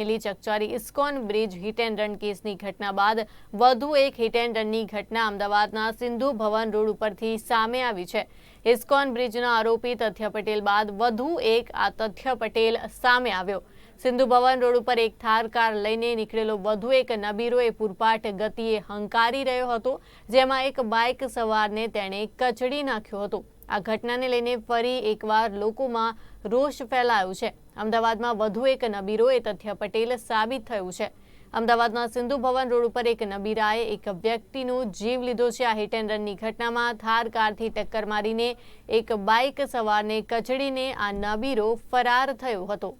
બનેલી ચકચારી ISKCON bridge hit and run કેસની ઘટના બાદ વધુ એક હિટ એન્ડ રનની ઘટના અમદાવાદના સિંધુ ભવન રોડ ઉપરથી સામે આવી છે. ઇસ્કોન બ્રિજના આરોપી તથ્ય પટેલ બાદ વધુ એક આ તથ્ય પટેલ સામે આવ્યો. સિંધુ ભવન રોડ ઉપર એક થાર કાર લઈને નીકળેલો વધુ એક નબીરો એ પૂરપાટ ગતિએ હંકારી રહ્યો હતો, જેમાં એક બાઇક સવારને તેણે કચડી નાખ્યો હતો. આ ઘટનાને લઈને ફરી એકવાર લોકોમાં રોષ ફેલાયો છે. અમદાવાદમાં વધુ એક નબીરો એ તથ્ય પટેલ સાબિત થયું છે. અમદાવાદના સિંધુ ભવન રોડ ઉપર એક નબીરાએ એક વ્યક્તિનો જીવ લીધો છે. આ હિટ એન્ડ રનની ઘટનામાં થાર કારથી ટક્કર મારીને એક બાઇક સવારને કચડીને આ નબીરો ફરાર થયો હતો.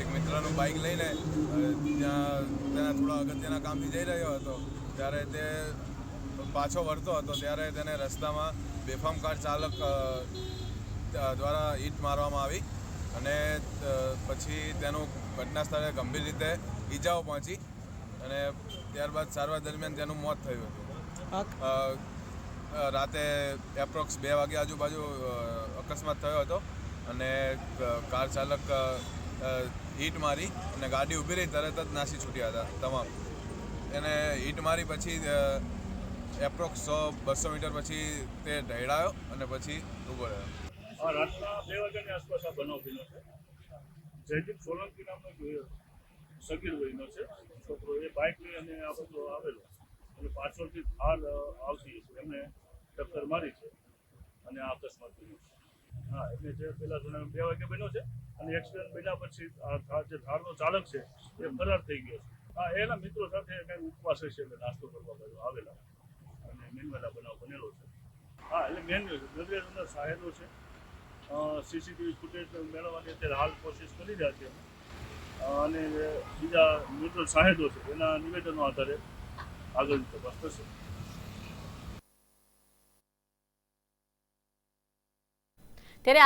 એક મિત્રનું બાઇક લઈને ત્યાં તેના થોડા અગત્યના કામથી જઈ રહ્યો હતો, ત્યારે તે પાછો વળતો હતો ત્યારે તેને રસ્તામાં બેફામ કાર ચાલક દ્વારા ઈટ મારવામાં આવી અને પછી તેનું ઘટના સ્થળે ગંભીર રીતે ઈજાઓ પહોંચી અને ત્યારબાદ સારવાર દરમિયાન તેનું મોત થયું હતું. રાતે એપ્રોક્સ બે વાગે આજુબાજુ અકસ્માત થયો હતો અને કાર ચાલક હીટ મારી અને ગાડી ઊભી રહી તરત જ નાસી છૂટ્યા હતા તમામ. એને હીટ મારી પછી એપ્રોક્સ સો, બસો મીટર પછી તે ઢળાયો અને પછી ઊભો રહ્યો. રાતના બે વાગ્યાની આસપાસ આ બનાવ બન્યો છે. જયદીપ સોલંકી નામનો સગીર વયનો છે. છોકરો એ બાઇક લઈ અને આ બધો આવેલો. અને પાછળથી થાર આવતી. એમને ટક્કર મારી છે. અને આ અકસ્માત બન્યો છે. હા, એટલે જે પેલા જણાવ્યું બે વાગે બન્યો છે અને એક્સિડન્ટ બન્યા પછી આ જે થારનો ચાલક છે, એ ફરાર થઈ ગયો છે. હા, એના મિત્રો સાથે કંઈ ઉપવાસ હશે એટલે નાસ્તો કરવા આવેલા. મેનવેલા બનાવ બનેલો છે. હા, એટલે મેન અંદર સાહેબો છે. સીસીટીવી ફૂટેજ મેળવવાની અત્યારે હાલ કોશિશ કરી રહ્યા છે. અને બીજા ન્યુટ્રલ સાહેદો છે. એના નિવેદનો આધારે આગળ તપાસ થશે. ત્યારે